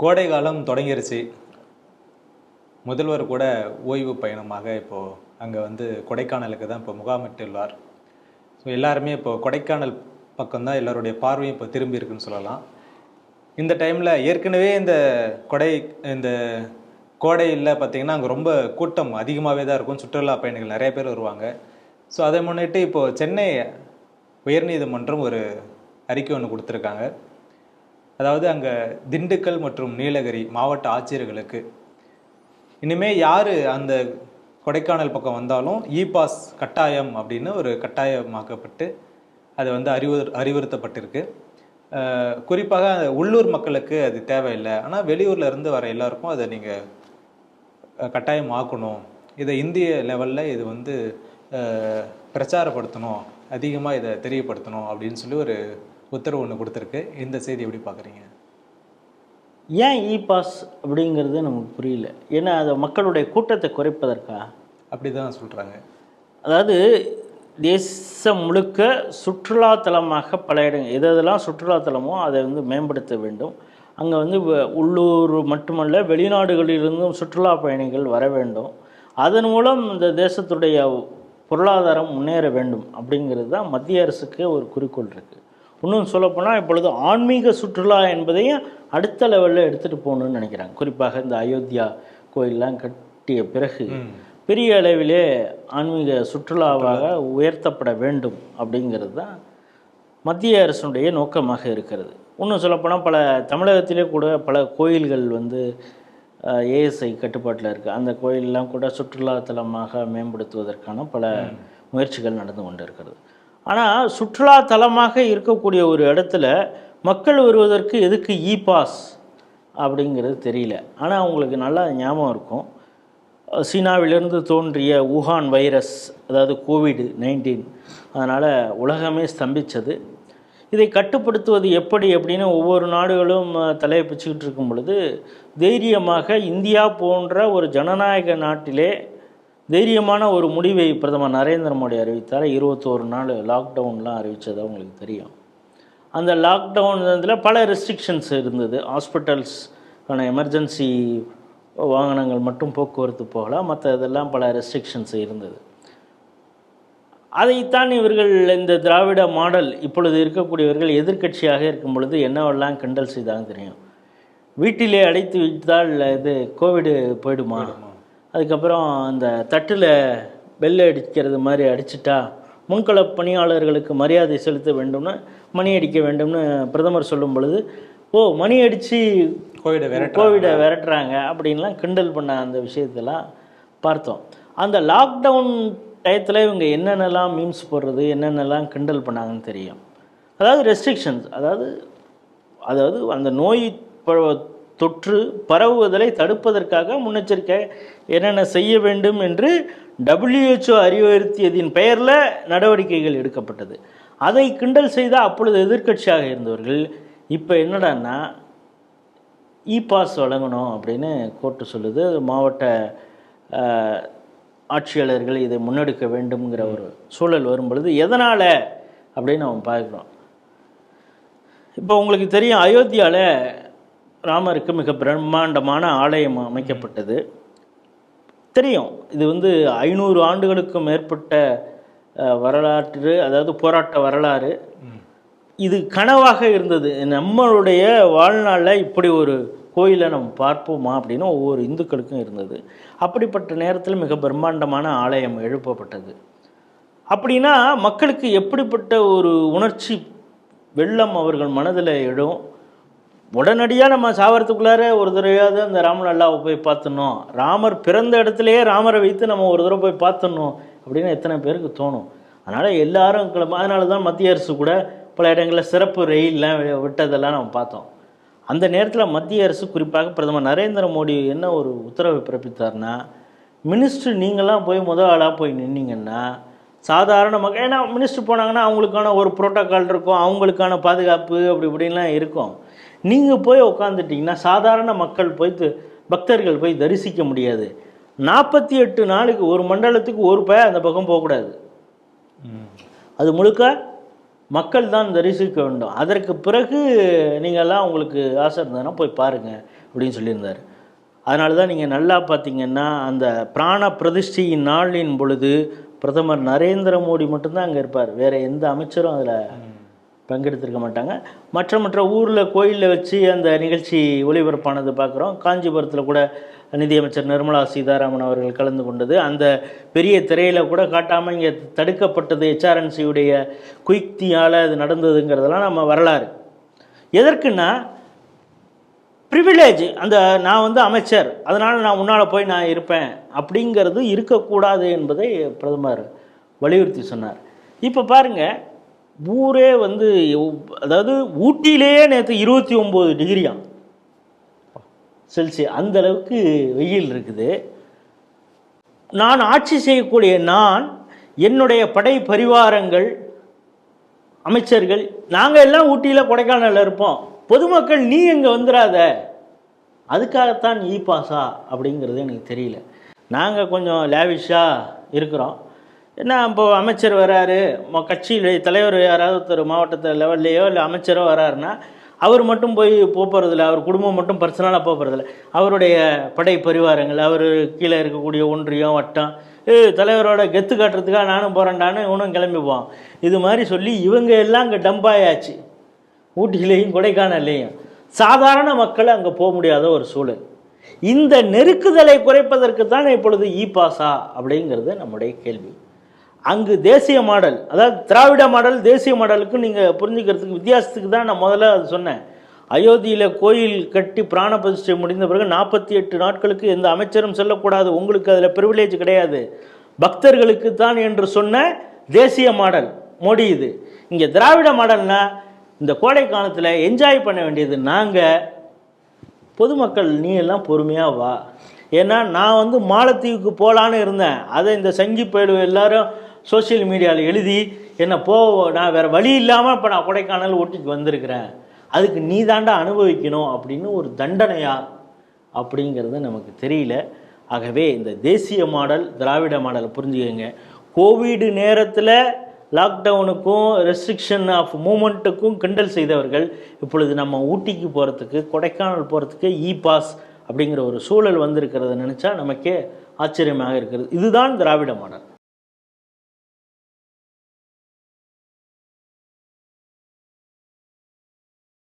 கோடை காலம் தொடங்கிருச்சு. முதல்வர் கூட ஓய்வு பயணமாக இப்போது அங்கே வந்து கொடைக்கானலுக்கு தான் இப்போ முகாமிட்டுள்ளார். ஸோ எல்லாருமே இப்போ கொடைக்கானல் பக்கம்தான் எல்லோருடைய பார்வையும் இப்போ திரும்பி இருக்குன்னு சொல்லலாம். இந்த டைமில் ஏற்கனவே இந்த கொடை இந்த கோடையில் பார்த்தீங்கன்னா அங்கே ரொம்ப கூட்டம் அதிகமாகவே தான் இருக்கும். சுற்றுலா பயணிகள் நிறைய பேர் வருவாங்க. ஸோ அதை முன்னிட்டு இப்போது சென்னை உயர்நீதிமன்றம் ஒரு அறிக்கை ஒன்று கொடுத்துருக்காங்க. அதாவது அங்கே திண்டுக்கல் மற்றும் நீலகிரி மாவட்ட ஆட்சியர்களுக்கு. இனிமே யார் அந்த கொடைக்கானல் பக்கம் வந்தாலும் இ பாஸ் கட்டாயம் அப்படின்னு ஒரு கட்டாயமாக்கப்பட்டு அது வந்து அறிவு அறிவுறுத்தப்பட்டிருக்கு. குறிப்பாக உள்ளூர் மக்களுக்கு அது தேவையில்லை. ஆனால் வெளியூரில் இருந்து வர எல்லாருக்கும் அதை நீங்கள் கட்டாயம் ஆக்கணும் இதை இந்திய லெவலில் இது வந்து பிரச்சாரப்படுத்தணும். அதிகமாக இதை தெரியப்படுத்தணும் அப்படின்னு சொல்லி ஒரு உத்தரவு ஒன்று கொடுத்துருக்கு. இந்த செய்தி எப்படி பார்க்குறீங்க? ஏன் இ பாஸ் அப்படிங்கிறது நமக்கு புரியல. ஏன்னா அது மக்களுடைய கூட்டத்தை குறைப்பதற்கா? அப்படி தான் சொல்கிறாங்க அதாவது தேசம் முழுக்க சுற்றுலாத்தலமாக பல இடங்கள் எது எதெல்லாம் சுற்றுலாத்தலமோ அதை வந்து மேம்படுத்த வேண்டும். அங்கே வந்து உள்ளூர் மட்டுமல்ல வெளிநாடுகளிலிருந்தும் சுற்றுலா பயணிகள் வர வேண்டும். அதன் மூலம் இந்த தேசத்துடைய பொருளாதாரம் முன்னேற வேண்டும் அப்படிங்கிறது தான் மத்திய அரசுக்கு ஒரு குறிக்கோள் இருக்குது இன்னும் சொல்லப்போனால் இப்பொழுது ஆன்மீக சுற்றுலா என்பதையும் அடுத்த லெவலில் எடுத்துகிட்டு போகணும்னு நினைக்கிறாங்க. குறிப்பாக இந்த அயோத்தியா கோயிலெலாம் கட்டிய பிறகு பெரிய அளவிலே ஆன்மீக சுற்றுலாவாக உயர்த்தப்பட வேண்டும் அப்படிங்கிறது தான் மத்திய அரசுடைய நோக்கமாக இருக்கிறது. இன்னும் சொல்லப்போனால் பல தமிழகத்திலே கூட பல கோயில்கள் வந்து ஏஎஸ்ஐ கட்டுப்பாட்டில் இருக்குது அந்த கோயிலெலாம் கூட சுற்றுலாத்தலமாக மேம்படுத்துவதற்கான பல முயற்சிகள் நடந்து கொண்டு இருக்கிறது ஆனால் சுற்றுலாத்தலமாக இருக்கக்கூடிய ஒரு இடத்துல மக்கள் வருவதற்கு எதுக்கு இ பாஸ் அப்படிங்கிறது தெரியல. ஆனால் அவங்களுக்கு நல்லா ஞாபகம் இருக்கும். சீனாவிலிருந்து தோன்றிய உஹான் வைரஸ் அதாவது கோவிடு நைன்டீன். அதனால் உலகமே ஸ்தம்பித்தது இதை கட்டுப்படுத்துவது எப்படி அப்படின்னு ஒவ்வொரு நாடுகளும் தலையை பிச்சுக்கிட்டு இருக்கும் பொழுது தைரியமாக இந்தியா போன்ற ஒரு ஜனநாயக நாட்டிலே தைரியமான ஒரு முடிவை பிரதமர் நரேந்திர மோடி அறிவித்தார். இருபத்தோரு நாள் லாக்டவுன்லாம் அறிவித்தது அவங்களுக்கு தெரியும். அந்த லாக்டவுன் இதில் பல ரெஸ்ட்ரிக்ஷன்ஸ் இருந்தது. ஹாஸ்பிட்டல்ஸ்க்கான எமர்ஜென்சி வாகனங்கள் மட்டும் போக்குவரத்து போகலாம். மற்ற இதெல்லாம் பல ரெஸ்ட்ரிக்ஷன்ஸ் இருந்தது. அதைத்தான் இவர்கள் இந்த திராவிட மாடல் இப்பொழுது இருக்கக்கூடியவர்கள் எதிர்க்கட்சியாக இருக்கும் பொழுது என்னவெல்லாம் கிண்டல் செய்தாங்க தெரியும். வீட்டிலே அடைத்து வைத்தால் இது கோவிடு போயிடுமா? அதுக்கப்புறம் அந்த தட்டில் பெல் அடிக்கிறது மாதிரி அடிச்சிட்டா முன்கள பணியாளர்களுக்கு மரியாதை செலுத்த வேண்டும்னு மணி அடிக்க வேண்டும்னு பிரதமர் சொல்லும் பொழுது ஓ மணி அடித்து கோவிடை வேற கோவிடை விரட்டுறாங்க அப்படின்லாம் கிண்டல் பண்ண அந்த விஷயத்தெல்லாம் பார்த்தோம். அந்த லாக்டவுன் டயத்தில் இவங்க என்னென்னலாம் மீம்ஸ் போடுறது என்னென்னலாம் கிண்டல் பண்ணாங்கன்னு தெரியும். அதாவது ரெஸ்ட்ரிக்ஷன்ஸ் அதாவது அதாவது அந்த நோய் தொற்று பரவுவதை தடுப்பதற்காக முன்னெச்சரிக்கை என்னென்ன செய்ய வேண்டும் என்று டபிள்யூஹெச்ஓ அறிவுறுத்தியதின் பெயரில் நடவடிக்கைகள் எடுக்கப்பட்டது. அதை கிண்டல் செய்த அப்பொழுது எதிர்க்கட்சியாக இருந்தவர்கள் இப்போ என்னடான்னா இ பாஸ் வழங்கணும் அப்படின்னு கோர்ட்டு சொல்லுது. மாவட்ட ஆட்சியாளர்கள் இதை முன்னெடுக்க வேண்டும்ங்கிற ஒரு சூழல் வரும் பொழுது எதனால் அப்படின்னு அவன் பார்க்குறோம். இப்போ உங்களுக்கு தெரியும் அயோத்தியாவில் ராமருக்கு மிக பிரம்மாண்டமான ஆலயம் அமைக்கப்பட்டது. தெரியும் இது வந்து ஐநூறு ஆண்டுகளுக்கும் மேற்பட்ட வரலாற்று அதாவது போராட்ட வரலாறு. இது கனவாக இருந்தது. நம்மளுடைய வாழ்நாளில் இப்படி ஒரு கோயிலை நம்ம பார்ப்போமா அப்படின்னு ஒவ்வொரு இந்துக்களுக்கும் இருந்தது. அப்படிப்பட்ட நேரத்தில் மிக பிரம்மாண்டமான ஆலயம் எழுப்பப்பட்டது. அப்படின்னா மக்களுக்கு எப்படிப்பட்ட ஒரு உணர்ச்சி வெள்ளம் அவர்கள் மனதில் எழும்? உடனடியாக நம்ம சாவரத்துக்குள்ளார ஒரு தடவையாவது அந்த ராமலல்லாவை போய் பார்த்துடணும். ராமர் பிறந்த இடத்துலையே ராமரை வைத்து நம்ம ஒரு தடவை போய் பார்த்துடணும் அப்படின்னு எத்தனை பேருக்கு தோணும். அதனால் எல்லாரும் கிளம்ப அதனால தான் மத்திய அரசு கூட பல இடங்களில் சிறப்பு ரயில்லாம் விட்டதெல்லாம் நம்ம பார்த்தோம். அந்த நேரத்தில் மத்திய அரசு குறிப்பாக பிரதமர் நரேந்திர மோடி என்ன ஒரு உத்தரவு பிறப்பித்தார்னா மினிஸ்டர் நீங்களாம் போய் முதல் ஆளாக போய் நின்னீங்கன்னா சாதாரண மக்கள் ஏன்னா மினிஸ்டர் போனாங்கன்னா அவங்களுக்கான ஒரு ப்ரோட்டோக்கால் இருக்கும் அவங்களுக்கான பாதுகாப்பு அப்படி இப்படின்லாம் இருக்கும். நீங்கள் போய் உட்காந்துட்டிங்கன்னா சாதாரண மக்கள் போய் பக்தர்கள் போய் தரிசிக்க முடியாது. நாற்பத்தி எட்டு நாளுக்கு ஒரு மண்டலத்துக்கு ஒரு பய அந்த பக்கம் போகக்கூடாது. அது முழுக்க மக்கள் தான் தரிசிக்க வேண்டும். அதற்கு பிறகு நீங்கள்லாம் உங்களுக்கு ஆசை இருந்ததுன்னா போய் பாருங்கள் அப்படின்னு சொல்லியிருந்தார். அதனால தான் நீங்கள் நல்லா பார்த்தீங்கன்னா அந்த பிராண பிரதிஷ்டையின் நாளின் பொழுது பிரதமர் நரேந்திர மோடி மட்டும்தான் அங்கே இருப்பார். வேறு எந்த அமைச்சரும் அதில் பங்கெடுத்திருக்க மாட்டாங்க. மற்ற மற்ற ஊரில் கோயிலில் வச்சு அந்த நிகழ்ச்சி ஒளிபரப்பானது பார்க்குறோம். காஞ்சிபுரத்தில் கூட நிதியமைச்சர் நிர்மலா சீதாராமன் அவர்கள் கலந்து கொண்டது. அந்த பெரிய திரையில் கூட காட்டாமல் இங்கே தடுக்கப்பட்டது ஹெச்ஆர்என்சியுடைய குயுக்தியால் அது நடந்ததுங்கிறதெல்லாம் நம்ம வரலாறு. எதற்குன்னா ப்ரிவிலேஜ் அந்த நான் வந்து அமைச்சர் அதனால் நான் முன்னால் போய் நான் இருப்பேன் அப்படிங்கிறது இருக்கக்கூடாது என்பதை பிரதமர் வலியுறுத்தி சொன்னார். இப்போ பாருங்கள் ஊரே வந்து அதாவது ஊட்டியிலேயே நேற்று இருபத்தி ஒம்பது டிகிரியாம் செல்சியஸ் அந்த அளவுக்கு வெயில் இருக்குது. நான் ஆட்சி செய்யக்கூடிய நான் என்னுடைய படை பரிவாரங்கள் அமைச்சர்கள் நாங்கள் எல்லாம் ஊட்டியில் கொடைக்கானலில் இருப்போம். பொதுமக்கள் நீ இங்கே வந்துடாத அதுக்காகத்தான் இ பாஸா அப்படிங்கிறது எனக்கு தெரியல. நாங்கள் கொஞ்சம் லேவிஷாக இருக்கிறோம். என்ன இப்போ அமைச்சர் வராரு கட்சியிலே கட்சியில தலைவர் யாராவது ஒருத்தர் மாவட்டத்து லெவல்லையோ இல்லை அமைச்சரோ வராருன்னா அவர் மட்டும் போய் போகிறதில்ல அவர் குடும்பம் மட்டும் பர்சனலாக போகிறதில்ல அவருடைய படை பரிவாரங்கள் அவர் கீழே இருக்கக்கூடிய ஒன்றியம் வட்டம் ஏ தலைவரோட கெத்து காட்டுறதுக்காக நானும் போகிறேன்டான்னு இவனும் கிளம்பிப்போம் இது மாதிரி சொல்லி இவங்க எல்லாம் அங்கே டம்பாயாச்சு ஊட்டியிலையும் கொடைக்கானல்லையும். சாதாரண மக்கள் அங்கே போக முடியாத ஒரு சூழல். இந்த நெருக்குதலை குறைப்பதற்கு தான் இப்பொழுது இ பாஸா அப்படிங்கிறது நம்முடைய கேள்வி. அங்கு தேசிய மாடல் அதாவது திராவிட மாடல் தேசிய மாடலுக்கு நீங்கள் புரிஞ்சுக்கிறதுக்கு வித்தியாசத்துக்கு தான் நான் முதல்ல அது சொன்னேன். அயோத்தியில் கோயில் கட்டி பிராண பிரதிஷ்டை முடிந்த பிறகு நாற்பத்தி எட்டு நாட்களுக்கு எந்த அமைச்சரும் செல்லக்கூடாது. உங்களுக்கு அதில் ப்ரிவிலேஜ் கிடையாது. பக்தர்களுக்கு தான் என்று சொன்ன தேசிய மாடல் மோடி இது. இங்கே திராவிட மாடல்னா இந்த கோடை காலத்தில் என்ஜாய் பண்ண வேண்டியது நாங்கள் பொதுமக்கள் நீ எல்லாம் பொறுமையாக வா. ஏன்னா நான் வந்து மாலத்தீவுக்கு போகலான்னு இருந்தேன். அதை இந்த சங்கி பயலு எல்லாரும் சோஷியல் மீடியாவில் எழுதி என்ன போ நான் வேறு வழி இல்லாமல் இப்போ நான் கொடைக்கானல் ஒட்டிக்கு வந்திருக்கிறேன். அதுக்கு நீ தாண்டா அனுபவிக்கணும் அப்படின்னு ஒரு தண்டனையா அப்படிங்கிறது நமக்கு தெரியல. ஆகவே இந்த தேசிய மாடல் திராவிட மாடலை புரிஞ்சுக்கங்க. கோவிடு நேரத்தில் லாக்டவுனுக்கும் ரெஸ்ட்ரிக்ஷன் ஆஃப் மூமெண்ட்டுக்கும் கிண்டல் செய்தவர்கள் இப்பொழுது நம்ம ஊட்டிக்கு போகிறதுக்கு கொடைக்கானல் போகிறதுக்கு இ பாஸ் அப்படிங்கிற ஒரு சூழல் வந்திருக்கிறத நினச்சா நமக்கே ஆச்சரியமாக இருக்கிறது. இதுதான் திராவிட மாடல்.